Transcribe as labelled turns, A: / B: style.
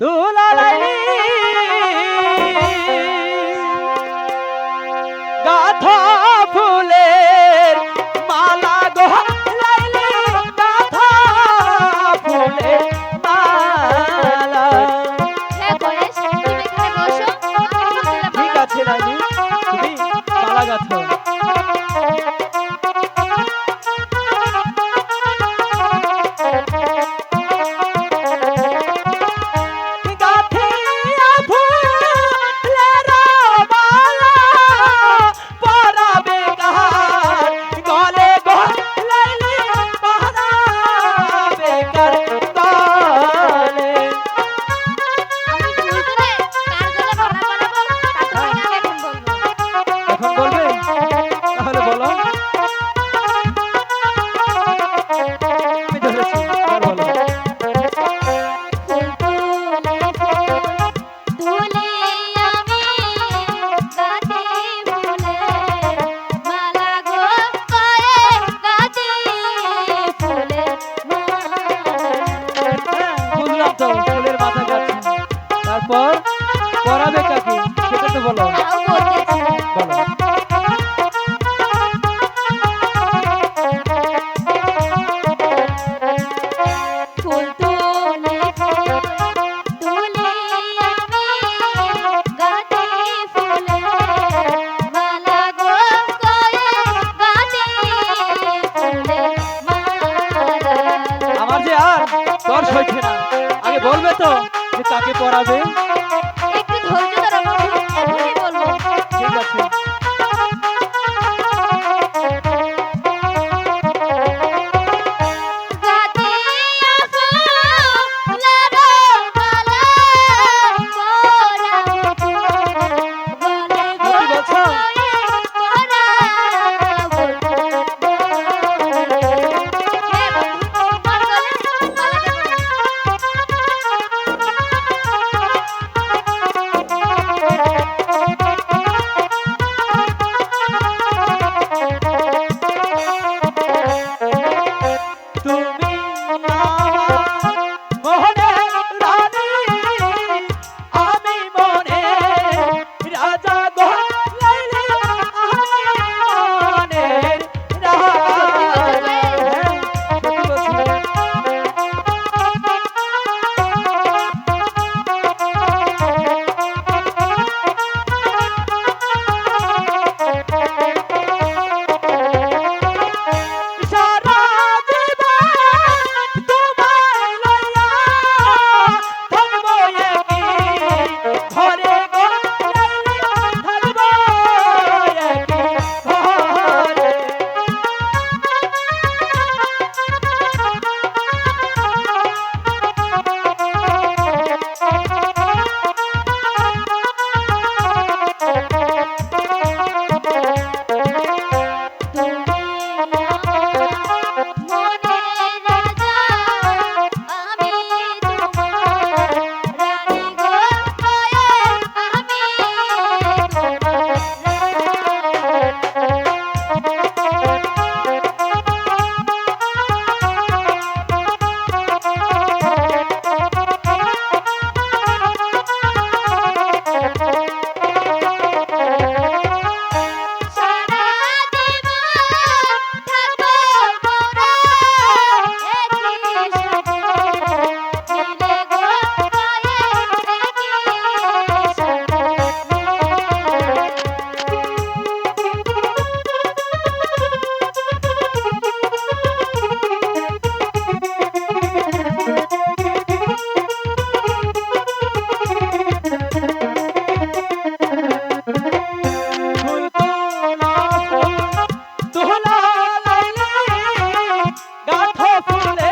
A: তুলা
B: পর পড়াবে কাকে? সেটা তো বলো। বলো। আমার যে আর দর্শ হয়েছে না আগে বলবে তো। তাকে পড়াবে? fool.